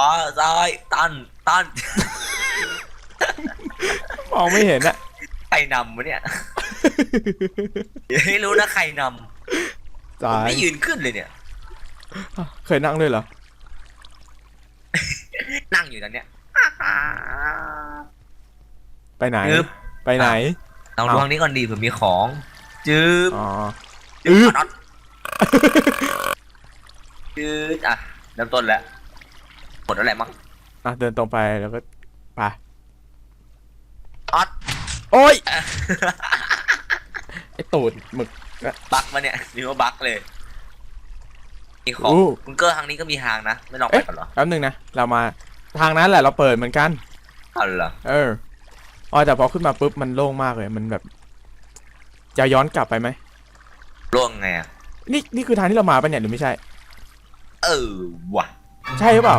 วาซ้ายตันตันมองไม่เห็นอะใครนำวะเนี่ยไม่รู้นะใครนำซ้ายไม่ยืนขึ้นเลยเนี่ย เคยนั่งด้วยเหรอ นั่งอยู่ตอนเนี้ย ไปไหนจึ๊บ ไปไหน ลองดูทางนี้ก่อนดีเผื่อมีของ จืบอ๋อ จือึ๊บ บจืบอะเริ่มต้นแล้วหม ดแล้วแหละมั้งอะเดินตรงไปแล้วก็ไปออดโอ้ยไอตูดหมึกบักมาเนี่ยนี่ว่าบักเลยมีของอู้คุณเกอร์ทางนี้ก็มีทางนะ ไม่ลองไปก่อนเหรอแป๊บนึงนะเรามาทางนั้นแหละเราเปิดเหมือนกัน เอาเหรอเอออ๋อแต่พอขึ้นมาปุ๊บมันโล่งมากเลยมันแบบจะย้อนกลับไปไหมล่วงไงอะนี่นี่คือทางที่เรามาปะเนี่ยหรือไม่ใช่ เออว่ะ ใช่หรือเปล่า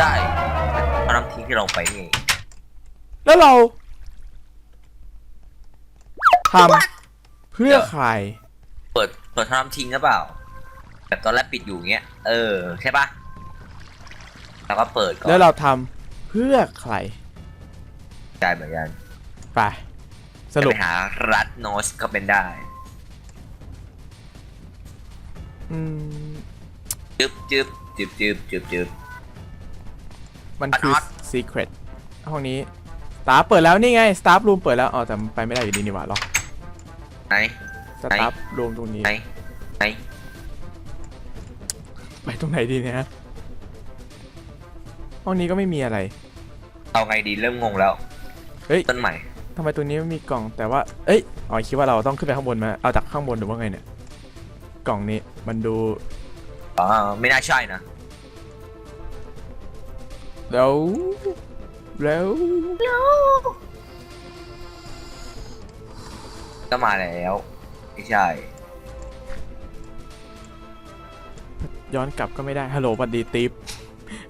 ได้เอาน้ำทิ้งที่เราไปนี่แล้วเราทำเพื่อใคร เปิดเปิดท่อน้ำทิ้งหรือเปล่าแบบตอนแรกปิดอยู่อย่างเงี้ย เออใช่ปะแล้วก็เปิดก่อนแล้วเราทำเพื่อใครได้เหมือนกันไปสรุปจะไปหารัดโนสก็เป็นได้อืม จึ๊บจึ๊บจึ๊บจึ๊บจึ๊บจึ๊บ มันคืออัด secret ห้องนี้สตาร์เปิดแล้วนี่ไงสตาร์รูมเปิดแล้วอ๋อแต่ไปไม่ได้อยู่ดีนี่หว่าหรอไหนสตาร์รูมตรงนี้ไหนไหนไปตรงไหนดีเนี่ยห้องนี้ก็ไม่มีอะไร เอาไงดีเริ่มงงแล้วเฮ้ยต้นใหม่ทำไมตรงนี้ไม่มีกล่องแต่ว่า เอ้ยอ๋อคิดว่าเราต้องขึ้นไปข้างบนมาเอาจากข้างบนหรือว่าไงเนี่ย กล่องนี้มันดูอ๋อไม่น่าใช่นะ แล้วแล้วก็มาแล้วไม่ใช่ ย้อนกลับก็ไม่ได้ฮัลโหลสวัสดีติ๊บ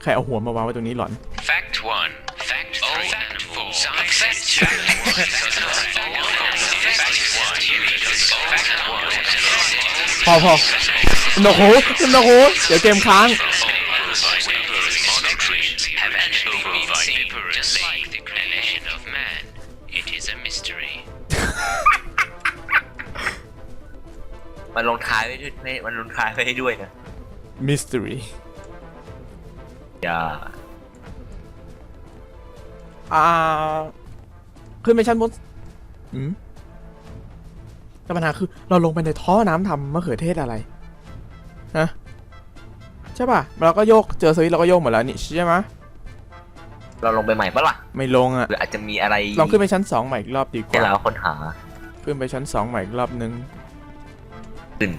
ใครเอาหัวมาวางไว้ตรงนี้หลอน Fact 1. Fact 3 and 4. Science Fact 1. พอพอโอ้โหโอ้โหเดี๋ยวเกมค้าง ม่มันลงท้ายไว้ให้ด้วยนะ mystery อย่าอ่าขึ้นไปชั้นบนอืมแต่ปัญหาคือเราลงไปในท่อน้ำทำมะเขือเทศอะไรฮะใช่ป่ะเราก็โยกเจอสวิตช์เราก็โยกหมดแล้วนี่ใช่ไหมะเราลงไปใหม่ปะล่ะไม่ลงอะหรืออาจจะมีอะไรลองขึ้นไปชั้นสองใหม่อีกรอบดีกให้ว่าเราค้นหาขึ้นไปชั้นสองใหม่อีกรอบนึง ขึ้น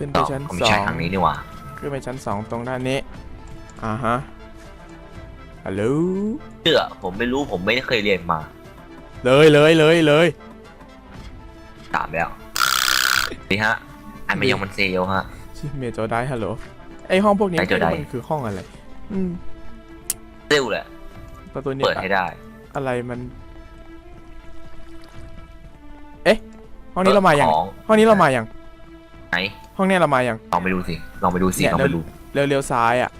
ขึ้นไปต่อชั้นผมสอใช้งทางนี้นี่หว่าขึ้นไปชั้นสองตรงด้านนี้อ่าฮะฮัลโหลเชื่อผมไม่รู้ผมไม่ได้เคยเรียนมาเลยเลยเลยเลยถามแล้วนี่ฮะ อันไม่ยองมันเซลฮะ ชิเมโจได้ฮัลโหลไอห้องพวกนี้ไอ้โจไดมันคือห้องอะไร อืมเร็วแหละ ประตูนี้เปิดให้ได้ อะไรมัน เอ๊ะห้องนี้เรามาอย่างของห้องนี้เรามาอย่างไหน ห้องเนี้ยเรามาอย่างลองไปดูสิ ลองไปดูสิเนี่ยลองไปดู เร็วเร็วซ้ายอะ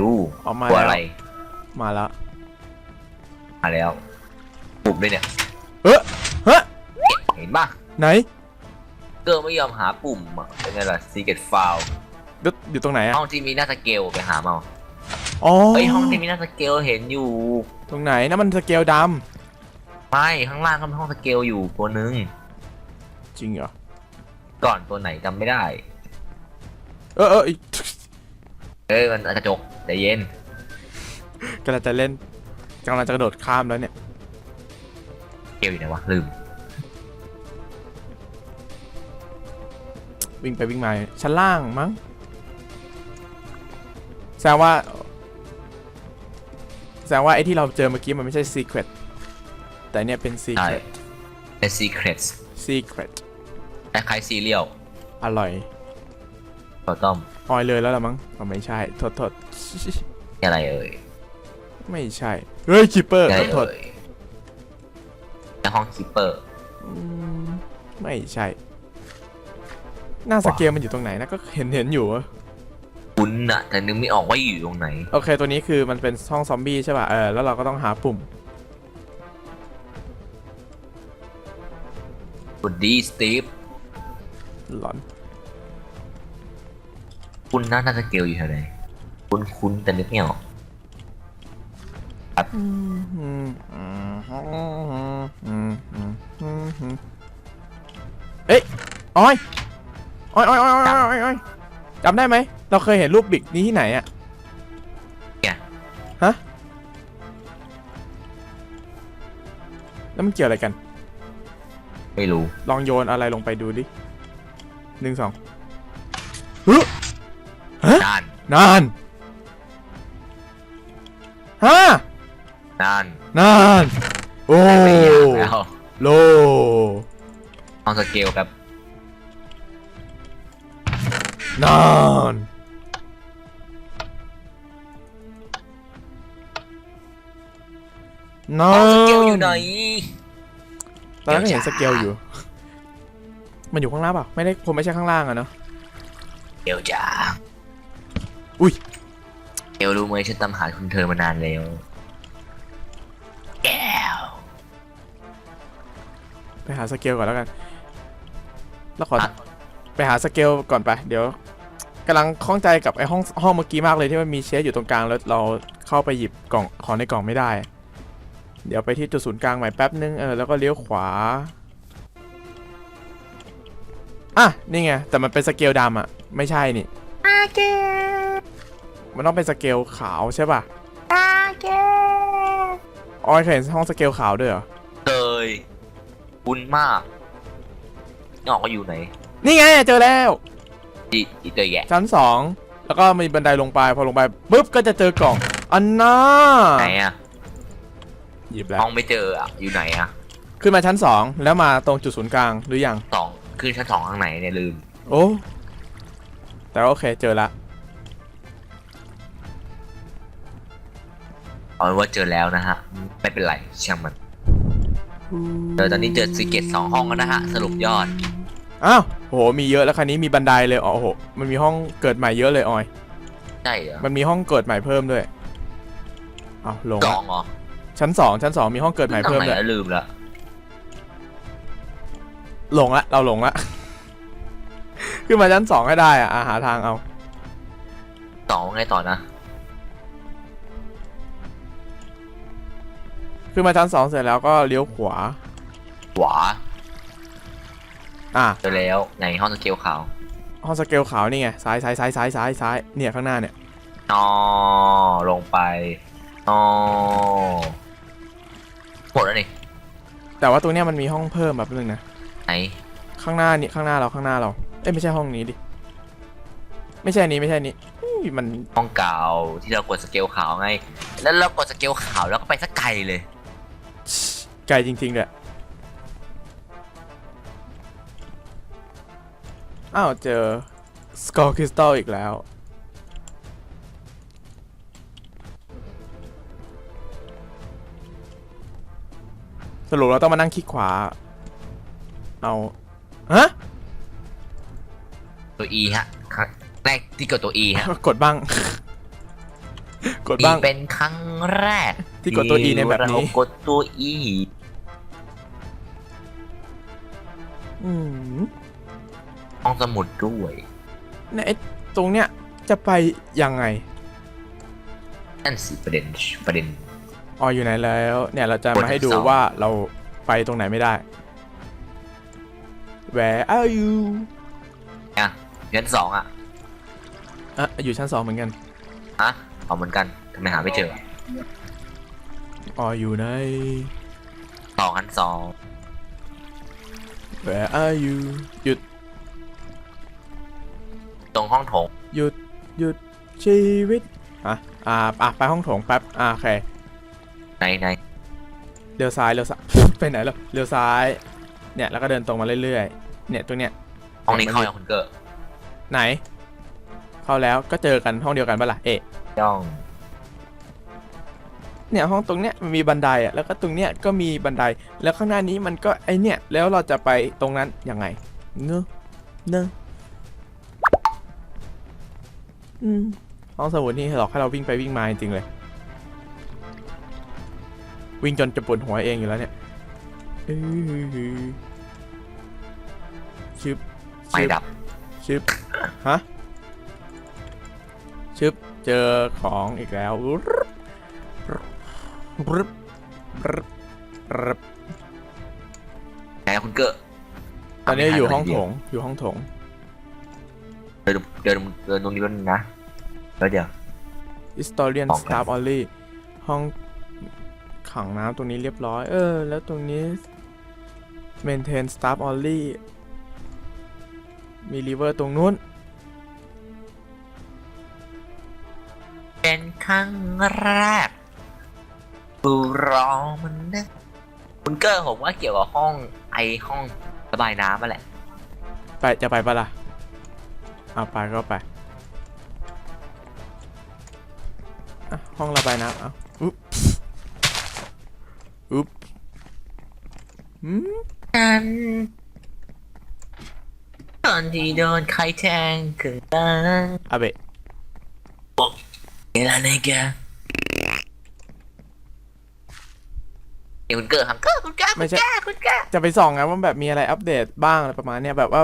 ดูออกมาตัวแล้วอะไร มาแล้ว มาแล้วปุ่มด้วยเนี่ย เออฮะเห็นป่ะไหน เกอร์ไม่ยอมหาปุ่มอะเป็นไงล่ะ secret file อยู่อยู่ตรงไหนอะห้องที่มีหน้าสเกลไปหามาอ๋อเอ้ยห้องที่มีหน้าสเกลเห็นอยู่ ตรงไหนนั่นมันสเกลดไม่ข้างล่างก็มีห้องสเกลอยู่ตัวหนึงำจริงเหรอ ก่อนตัวไหนจำไม่ได้ เออเอออีกเอ้ยมันกระจกใจเย็นกำลังจะเล่นกำลังจะกระโดดข้ามแล้วเนี่ย เกลอยู่ไหนวะลืมวิ่งไปวิ่งมาชั้นล่างมั้งแสดงว่าแสดงว่าไอ้ที่เราเจอเมื่อกี้มันไม่ใช่ secret แต่เนี่ยเป็น ใช่ secret เป็น secret secret คล้ายๆซีเรียลอร่อยตัวต้มออยเลยแล้วละมั้งอ๋อไม่ใช่โทษโทษนี่อะไรเอ่ยไม่ใช่ เฮ้ยคิปเปอร์นี่อะไรโทษเอ่ยในห้องคิปเปอร์อืมไม่ใช่ หน้าสเกลมันอยู่ตรงไหนนะก็เห็นเห็นอยู่อะคุณอะแต่นึกไม่ออกว่าอยู่ตรงไหน โอเคตัวนี้คือมันเป็นห้องซอมบี้ใช่ป่ะเออแล้วเราก็ต้องหาปุ่มสวัสดีสตีฟ หลอน คุณน่าน่าจะเกลอยู่แถวไหนคุณคุณแต่นึกไม่ออกเอ้ยออยออยออยออยออยออยจำได้ไหม เราเคยเห็นรูปบิกนี้ที่ไหนอะเนี่ยฮะ แล้วมันเกี่ยวอะไรกัน ไม่รู้ ลองโยนอะไรลงไปดูดิ หนึ่งสองฮึฮะนานนานฮะนานนานโอ้ไม่อยากแล้วโลเอาสเกลครับนานนานเอาสเกลอยู่ไหนตอนนั้นก็เห็นเดี๋สยวเกจ้าลอยู่ มันอยู่ข้างล่างเปล่าไม่ได้ผมไม่ใช่ข้างล่างอะเนาะเกลจ้าอุ้ยเกลรู้ไหมฉันตามหาคุณเธอมานานแล้วแก้วไปหาสเกลก่อนแล้วกัน แล้วขออะไปหาสเกลก่อนไป เดี๋ยวกำลังข้องใจกับไอ้ห้องห้องเมื่อกี้มากเลยที่มันมีเชสอยู่ตรงกลางแล้วเราเข้าไปหยิบกล่องของในกล่องไม่ได้ เดี๋ยวไปที่จุดศูนย์กลางใหม่แป๊บนึงเออแล้วก็เลี้ยวขวา อะนี่ไงแต่มันเป็นสเกลดำอะไม่ใช่นี่มันต้องเป็นสเกลขาวใช่ป่ะออยเคยเห็นห้องสเกลขาวด้วยเหรอเคยคุณมากนี่ออกก็อยู่ไหนนี่ไงเจอแล้วอีอีเตยแยะชั้นสองแล้วก็มีบันไดลงไปพอลงไปปุ๊บก็จะเจอกล่องอันน่าไหนอะหยิบแล้วห้องไม่เจออะอยู่ไหนอะขึ้นมาชั้นสองแล้วมาตรงจุดศูนย์กลางหรือยังสอง ขึ้นชั้นสองข้างไหนเนี่ยลืม โอ้ แต่ว่าโอเคเจอละ เอาเป็นว่าเจอแล้วนะฮะ ไม่เป็นไรช่างมันเจอตอนนี้เจอซีเกตสองห้องแล้วนะฮะ สรุปยอด อ้าวโห มีเยอะแล้วคันนี้มีบันไดเลยอ๋อโอ้โห มันมีห้องเกิดใหม่เยอะเลยออย ใช่เหรอมันมีห้องเกิดใหม่เพิ่มด้วยอ้าวลงสละองเหรอชั้นสองชั้นสองมีห้องเกิดใหม่ทางเพิ่มไหนด้วยแล้วลืมละ หลงละเราหลงละ ขึ้นมาชั้นสองให้ได้อะอะหาทางเอาสองไงต่อนะ ขึ้นมาชั้นสองเสร็จแล้วก็เลี้ยวขวา ขวาอะเจอแล้วในห้องสเกลขาวห้องสเกลขาวนี่ไงซ้ายซ้ายซ้ายซ้ายซ้ายซ้ายเนี่ยข้างหน้าเนี่ยนอลงไปนอหมดแล้วนี่แต่ว่าตรงเนี้ยมันมีห้องเพิ่มแบบนึงนะ ไหนข้างหน้านี่ข้างหน้าเราข้างหน้าเรา เอ้ยไม่ใช่ห้องนี้ดิ ไม่ใช่อันนี้ไม่ใช่อันนี้อุ้ยมันห้องเก่าที่เรากดสเกลขาวไง แล้วเรากดสเกลขาวแล้วก็ไปสักไกลเลย ไกลจริงๆเลยอ้าวเจอสกอร์คริสตัลอีกแล้ว สรุปเราต้องมานั่งคลิกขวา เอาฮะตัว E ฮะครั้งแรกที่กดตัว E ฮะ กดบ้าง กด E บ้าง เป็นครั้งแรกที่กดตัว E ในแบบนี้ เรากดตัว E อืมห้องสมุดด้วยเนี่ยไอ้ตรงเนี้ยจะไปยังไงนั่นสิประเด็นประเด็น อ๋ออยู่ไหนแล้ว เนี่ยเราจะกดมาให้ดู F2 ว่าเราไปตรงไหนไม่ได้ Where are you นะชั้นสองอะอะอยู่ชั้นสองเหมือนกันฮะเอาเหมือนกันทำไมหาไม่เจออ๋ออยู่ไหนสองชั้นสอง Where are you หยุดตรงห้องโถงหยุดหยุดชีวิตอะอ่าอะไปห้องโถงแป๊บอะโอเคในในเลี้ยวซ้ายเลี้ยวซ้าย ไปไหนแล้วเลี้ยวซ้าย เนี่ยแล้วก็เดินตรงมาเรื่อยๆ เนี่ยตรงเนี้ยห้องนี้เข้าอย่างคุณเกอร์ไหน เข้าแล้วก็เจอกันห้องเดียวกันปะล่ะเอ๊ะย่องเนี่ยห้องตรงเนี้ยมันมีบันไดอะแล้วก็ตรงเนี้ยก็มีบันไดแล้วข้างหน้านี้มันก็ไอเนี่ยแล้วเราจะไปตรงนั้นยังไงเนอะเนอะอืมห้องสมุดนี่หลอกให้เราวิ่งไปวิ่งมาจริงๆเลย วิ่งจนจะปวดหัวเองอยู่แล้วเนี่ยเออ ชึบไฟดับชึบฮะชึบเจอของอีกแล้วรึบรึบรึบรึบไหนคุณเกอร์ตอนนี้อยู่ห้องโถงอยู่ห้องโถงเดินเดินเดินตรงนี้แป๊บนึงนะแล้วเดี๋ยว historian ออกกัน staff only ห้องขังน้ำตรงนี้เรียบร้อย เออ แล้วตรงนี้ maintain staff only มี river ตรงนู้น เป็นครั้งแรกปูรอมันนะคุณเกอร์ผมว่าเกี่ยวกับห้องไอห้องระบายน้ำมาแหละ ไปจะไปปะล่ะเอาไปก็ไปอะห้องระบายน้ำเอาอุ๊บอุ๊บอืมนั้นต อนที่โดนใครแทงขึ้นตังอาเบะเอลาเนกเดี๋ยวคุณเกอร์ครับเกอร์คุณเกอร์คุณเกอร์คุณเกอร์จะไปส่องไงว่าแบบมีอะไรอัปเดตบ้างอะไรประมาณเนี้ยแบบว่า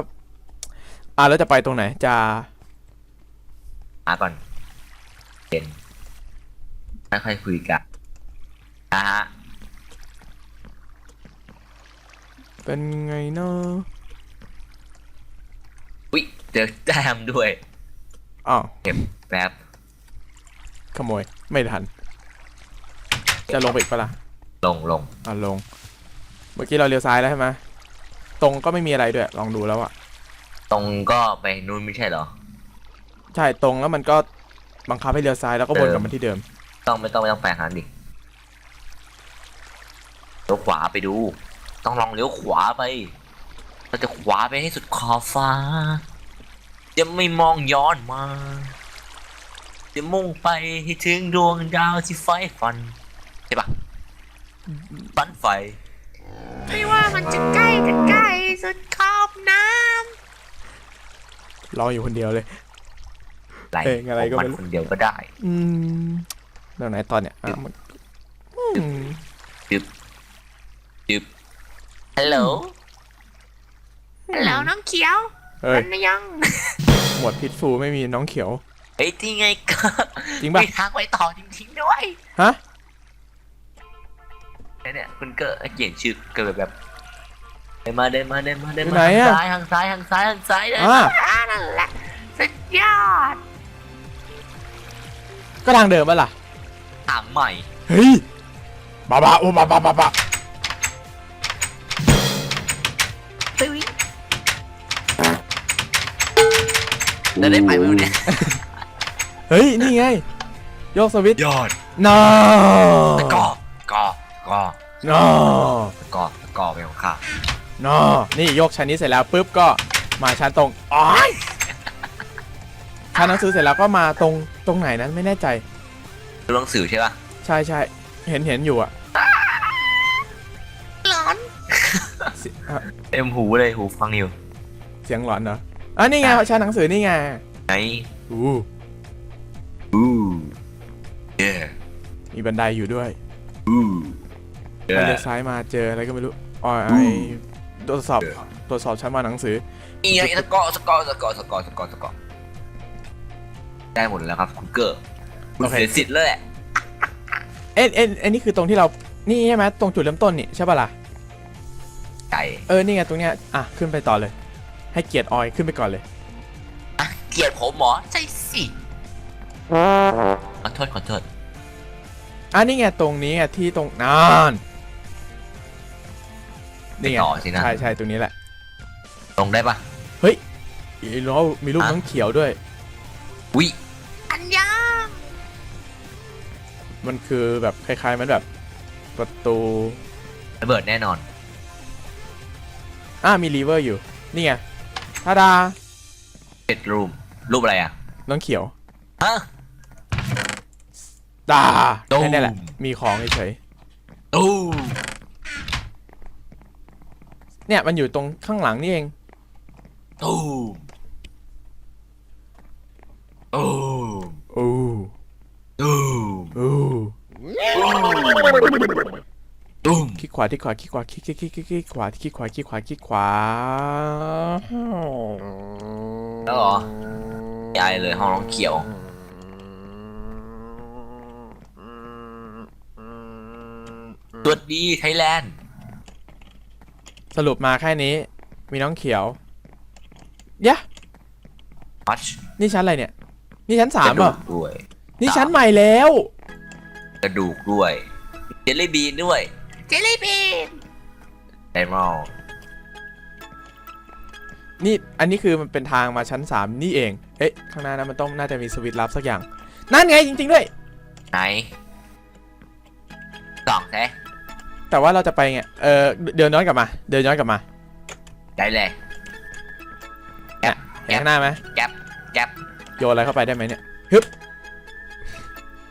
อะแล้วจะไปตรงไหนจะมาก่อนเห็นไม่ค่อยคุยกันนะฮะเป็นไงเนาะ เจอแต้มด้วยอ้าวเก็บแป๊บขโมย ไม่ทัน จะลงไปอีกปะล่ะลงลงอะลง เมื่อกี้เราเลี้ยวซ้ายแล้วใช่ไหมตรงก็ไม่มีอะไรด้วย ลองดูแล้วอะตรงก็ไปนู่นไม่ใช่เหรอ ใช่ตรงแล้วมันก็บังคับให้เลี้ยวซ้ายแล้วก็วนกลับมาที่เดิม ต้องไม่ต้องไม่ต้องแปลงหันดิเลี้ยวขวาไปดู ต้องลองเลี้ยวขวาไป เราจะขวาไปให้สุดขอบฟ้า จะไม่มองย้อนมา จะมุ่งไปให้ถึงดวงดาวที่ไฟฟันใช่ปะฟันไฟ ไม่ว่ามันจะใกล้จะใกล้สุดขอบน้รออยู่คนเดียวเลยไหลเพลงอะไรก็ไม่รู้ผมนคนเดียวก็ได้ อืมเรื่องไหนตอนเนี้ยอะมันอืมฮัลโหลำแล้วน้องเขียว เฮ้ย มันยังหมวดพิษฟูไม่มีน้องเขียว เฮ้ยที่ไงก็จริงปะ มีทางไปต่อจริงๆด้วยฮะ เนี่ยคุณเกิดเขียนชื่อเกิดแบบเดินมาเดินมาเดินมาเดินอยู่มาไหนอะทางซ้ายทางซ้ายทางซ้ายทางซ้ายเลยอ่าอ่านั่นแหละสุดยอดก็ทางเดิมปะล่ะถามใหม่ เฮ้ยบาบาโอ้บาบาบาบา จะได้ไปไหมวันนี้เฮ้ย นี่ไง โยกสวิตช์ ยอดนอตะกอกอกอนอตะกอตะกอเป็นของข้านอนี่โยกชั้นนี้เสร็จแล้วปุ๊บก็มาชั้นตรงอ๋อยชั้นหนังสือเสร็จแล้วก็มาตรงตรงไหนนั้นไม่แน่ใจดูหนังสือใช่ปะใช่ใช่เห็นเห็นอยู่อะร้อน เสียอะเต็มหูเลยหูฟังอยู่ เสียงหลอนเหร ออะนี่ไงชั้นหนังสือนี่ไงไหนอู้อู้เย่มีบันไดอยู่ด้วยอู้เย่เลี้ยวซ้ายมาเจออะไรก็ไม่รู้อ๋อไอตรวจสอบตรวจสอบชั้นวางหนังสือนี่ไงตะกอตะกอตะกอตะกอตะกอตะกอได้หมดแล้วครับคุณเกอร์คุณโอเคเสียสิทธิ์แล้วแหละเอ็นเอ็นเอ็นนี่คือตรงที่เรานี่ใช่ไหมตรงจุดเริ่มต้นนี่ใช่ปะล่ะไก่เออนี่ไงตรงเนี้ยอะขึ้นไปต่อเลย ให้เกียรติออยขึ้นไปก่อนเลยอะเกลียดผมเหรอใช่สิขอโทษขอโทษอะนี่ไงตรงนี้ไงที่ตรงนานนี่ไงไปต่อสินะใช่ใช่ตรงนี้แหละ ลงได้ปะอีแล้วมีรูปอะ น้องเขียวด้วย วิอันยังมันคือแบบคล้ายๆมันแบบประตูระเบิดแน่นอน อะมีรีเวอร์อยู่ นี่ไง ทาดาเป็ดรูปรูปอะไรอะน้องเขียวฮะดาตูมแค่นี้แหละ มีของเฉยตู้ๆเนี่ยมันอยู่ตรงข้างหลังนี่เอง ตู้โอ้โอ้โอ้โอ้ตุ้มคลิกขวาที่ขวาคลิกขวาคลิกคลิกคลิกคลิกคลิกขวาคลิกขวาคลิกขวาคลิกขวา แล้วเหรอ ใหญ่เลยห้องน้องเขียว สวัสดีไทยแลนด์ สรุปมาแค่นี้ มีน้องเขียวยะ มัชนี่ชั้นอะไรเนี่ย นี่ชั้นสามกเหรระอดูกด้วย นี่ชั้นใหม่แล้ว กระดูกด้วย เจลลี่บีนด้วย เจลลี่บีนไดมอลนี่ อันนี้คือมันเป็นทางมาชั้นสามนี่เอง เอ๊ะข้างหน้านั้นมันต้องน่าจะมีสวิตช์ลับสักอย่าง นั่นไงจริง ๆ ด้วย ไหนสองแท้แต่ว่าเราจะไปไงเออเดินย้อนกลับมาเดินย้อนกลับมาได้เลย เห็นข้างหน้าไหมแก๊ปแก๊ป โยนอะไรเข้าไปได้ไหมเนี่ยฮึบ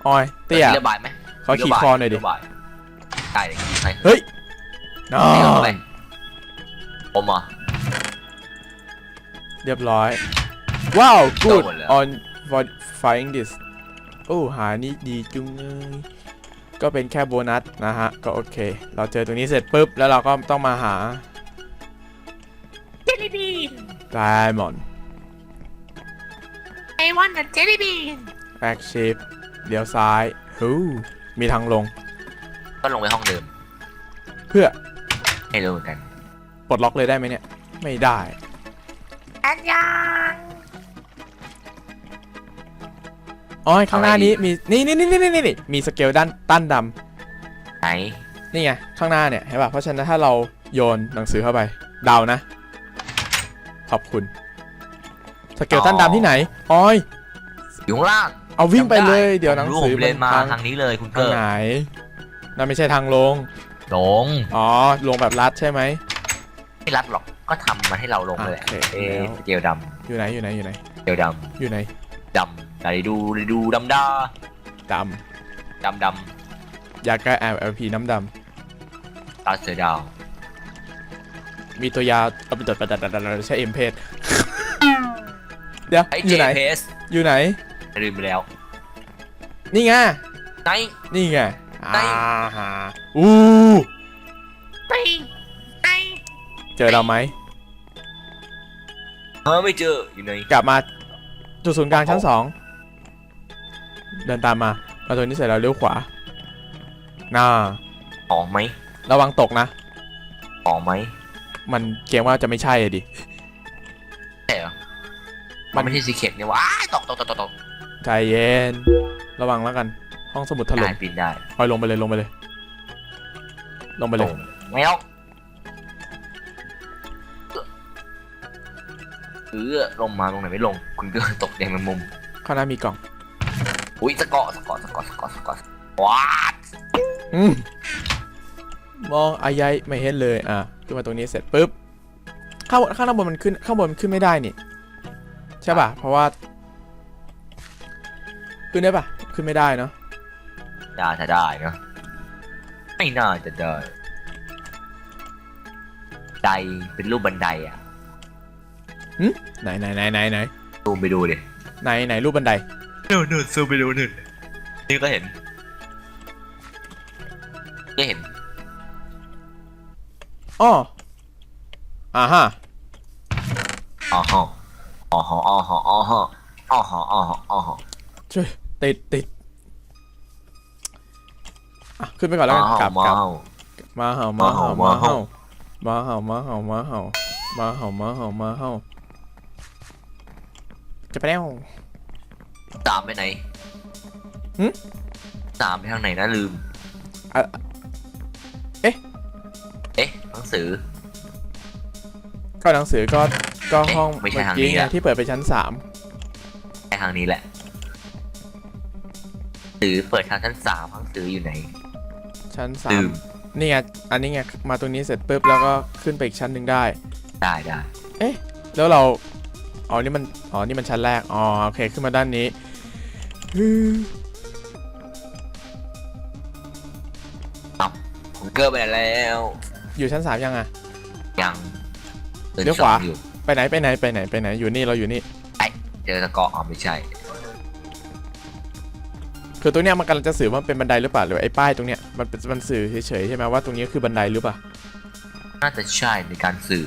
ออยเตี้ยระบายไหมขอขี่คอหน่อยดิระบายได้เลยขี่ให้เฮ้ยนอไม่เอาไปนผมอะเรียบร้อย ว้าว good โดนเลย on for flying this โอ้หานี่ดีจุงเลยก็เป็นแค่โบนัสนะฮะ ก็โอเค เราเจอตรงนี้เสร็จปุ๊บ แล้วเราก็ต้องมาหาเจลลี่บีน diamond ไอวันน่ะเจลลี่บีน back shift เลี้ยวซ้ายฮู้มีทางลงก็ลงไปห้องเดิมเพื่อให้รู้เหมือนกัน ปลดล็อกเลยได้ไหมเนี่ย ไม่ได้อันยัง อ๋อข้างหน้านี้มีนี่นี่นี่นี่นี่นี่มีสเกลด้านต้านดไหนำนี่ไงข้างหน้าเนี่ยเห็นป่ะเพราะฉะนั้นถ้าเราโยนหนังสือเข้าไปเดานะ ขอบคุณ สเกลตันดำที่ไหนออย อยู่ข้างล่างเอาวิ่งไปเลยจำเดี๋ยวหนังสือผมเรียนมาทางทางนี้เลยคุณทาเกิงร์ไหนนั่นไม่ใช่ทางลง ลงอ๋อลงแบบลัดใช่ไหม ไม่รัดหรอกก็ทำมาให้เราลงเลยโอเคเอ๊ะแล้วสเกลดอยู่ไหนอยู่ไหนอยู่ไหนำสเกลดอยู่ไหนำดำ ไหนดูดูดำดาดดำดำยาแก้ LLP น้ำดำตาเสือดาวำมีตัวยาเอาไปตัดตัดตัดตัดใช้เอ็มเพสเดี๋ยวไอ้อเจยู่ไหนเพสอยู่ไหน ลืมไปแล้วนี่ไงไหน นี่ไงไหนอ่าฮะอู้ไปไปเจอเราไหมเออไม่เจออยู่ไหนกลับมาจุดศูนย์กลางชั้นสอง เดินตามมามาตรงนี้เสร็จแล้วเลี้ยวขวาน่าของไหมระวังตกนะของไหมมันเกรงว่าจะไม่ใช่อะดิใช่เหรอมัมันนไม่ใช่ซีเคร็ตนี่หวะอ้ายตกตกตกตกตกใจเย็น ระวังแล้วกัน ห้องสมุดถได้ล่มปีนได้คอยลงไปเลยลงไปเลย ลงไปเลยตกไม่เอาเออลงมาตรงไหนไม่ลง คุณเกินตกแดงแมงมุม ข้างหน้ามีกล่อง อุ้ยสกอร์สกอร์สกอร์สกอร์สกอร์ว้าดอืมมองอายายไม่เห็นเลยอะขึ้นมาตรงนี้เสร็จปุ๊บข้างบนข้างบนมันขึ้นข้างบนมันขึ้นไม่ได้นี่ใช่ป่ะเพราะว่าขึ้นได้ป่ะขึ้นไม่ได้เนาะน่าจะได้นะไม่น่าจะได้ไดเป็นรูปบันไดอะไหนไหนไหนไหนไหนซูมไปดูดิไหนไหนรูปบันได นู่นนู่นซูมไปดูนู่นนี่ก็เห็นก็เห็นอ้ออ่าฮะอ๋อฮะอ๋อฮะอ๋อฮะอ๋อฮะอ๋อฮะอ๋อฮะอ๋อฮะช่วยติดติดอะขึ้นไปก่อนแล้วกันกลับมากลับเห่ามาเห่ามาเห่ามามาเห่าเห่ามาเห่ามาเห่ามาเห่ามาเห่ามาเห่ามาเห่าจะไปแล้ว สามไปไหนหึสามไปทางไหนนะลืม อะเอ๊ะเอ๊ะหนังสือ ก็หนังสือก็ก็เอ๊ะห้องไม่ใช่เมื่อทางกี้นี้ไงอะ ที่เปิดไปชั้นสามไปทางนี้แหละหรือเปิดทางชั้นสามหนังสืออยู่ไหนชั้นสาลืมมนี่ไงอันนี้ไงมาตรงนี้เสร็จปุ๊บแล้วก็ขึ้นไปอีกชั้นหนึ่งได้ ได้ได้แล้วเราอ๋อนี่มันอ๋อนี่มันชั้นแรกอ๋อโอเคขึ้นมาด้านนี้อืม ผมเกิร์ไปไหนแล้วอยู่ชั้นสามยังอะ ยังดินเลี้ยวขวาสองอยู่ไปไหนไปไหนไปไหนไปไหนอยู่นี่เราอยู่นี่ เจอตะเกาะอ๋อไม่ใช่ คือตรงเนี้ยมันกำลังจะสื่อว่ามันเป็นบันไดหรือเปล่าหรือไอ้ป้ายตรงเนี้ยมันเป็นมันสื่อเฉยๆใช่ไหมว่าตรงนี้คือบันไดหรือเปล่าน่าจะใช่ในการสื่อ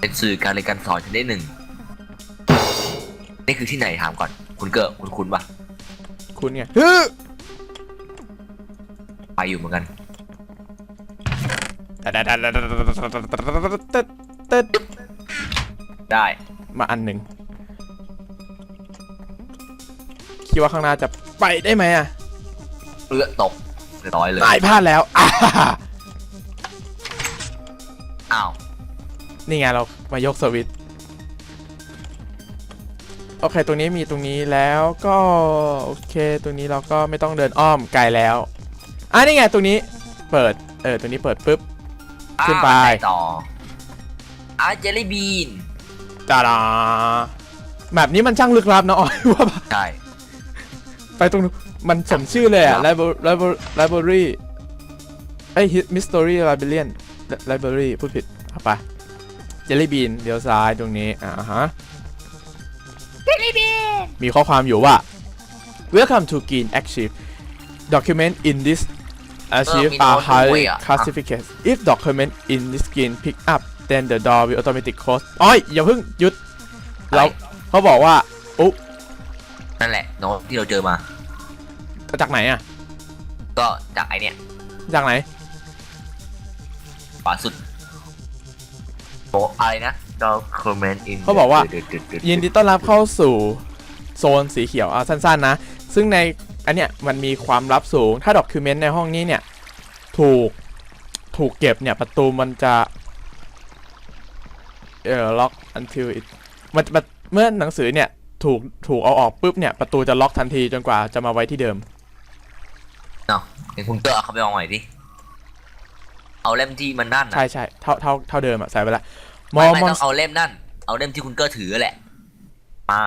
เป็นสื่อการเรียนการสอนชนิดหนึ่ง นี่คือที่ไหนถามก่อน คุณเกิดคุณคุณปะคุณไงฮึไปอยู่เหมือนกันได้มาอันหนึ่งคิดว่าข้างหน้าจะไปได้ไหมอะเลือตกเรียบร้อยเลยตายพลาดแล้วอ่าอ้าวนี่ไงเรามายกสวิตช์ โอเค ตรงนี้มีตรงนี้แล้วก็โอเค ตรงนี้เราก็ไม่ต้องเดินอ้อมไกลแล้วอะนี่ไงตรงนี้เปิด เออตรงนี้เปิดปุ๊บ ขึ้นไป อ้าวต่ออะเจลลี่บีนตาดาแบบนี้มันช่างลึกลับนะอ๋อยว่าปะใช่ ไปตรงนู้นมันสมชื่อเลยอะ library library ไอ้ mystery librarian library พูดผิดเอาไป jelly bean เดี๋ยวซ้ายตรงนี้อ่าฮะ Jelly bean มีข้อความอยู่ว่า welcome to green archive document in this archive are highly classified if document in this green pick up then the door will automatic close อ้อยอย่าเพิ่งหยุดเราเขาบอกว่าอุ๊บนั่นแหละโน้ตที่เราเจอมา จากไหนอะก็จากไอเนี่ยจากไหน ขวาสุดโอ้อะไรนะ document in เขาบอกว่าเดืดๆๆยินดีต้อนรับเข้าสู่โซนสีเขียวอะสั้นๆนะ ซึ่งในอันเนี้ยมันมีความลับสูง ถ้าด็อกิเมนต์ในห้องนี้เนี่ย ถูกถูกเก็บเนี่ย ประตูมันจะ เอ่อล็อก until it มันมันเมื่อหนังสือเนี่ย ถูกถูกเอาออกปุ๊บเนี่ย ประตูจะล็อกทันทีจนกว่าจะมาไว้ที่เดิมเนาะเห็นคุณเตอร์เอาเขาไปเอาใหม่ดิ เอาเล่มที่มันนั่นนะใช่ใช่เท่าเท่าเท่าเดิมอะใส่ไปละ มอไม่ไม่มอนต้องเอาเล่มนั่น เอาเล่มที่คุณเกอร์ถือแหละ มา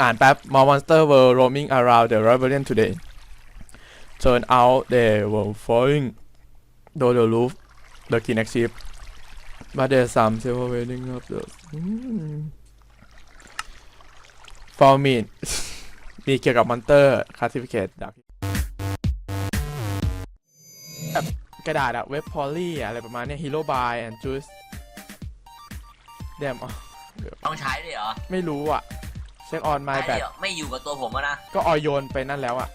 อ่านแป๊บ More monster were roaming around the rebellion today. Turn out they were following though the roof the king ship. But there's some silver waiting up the hmm. For me มีเกี่ยวกับมอนเตอร์ classificate ดักแบบกระดาษอะเว็บพอลลี่อะไรประมาณเนี้ย Hero Buy and Juice เดมอ๋อต้องใช้ด้วยเหรอไม่รู้อะเช็คออนไมใช้แบด้วยบเหรอไม่อยู่กับตัวผมอะนะก็ออยโยนไปนั่นแล้วอะ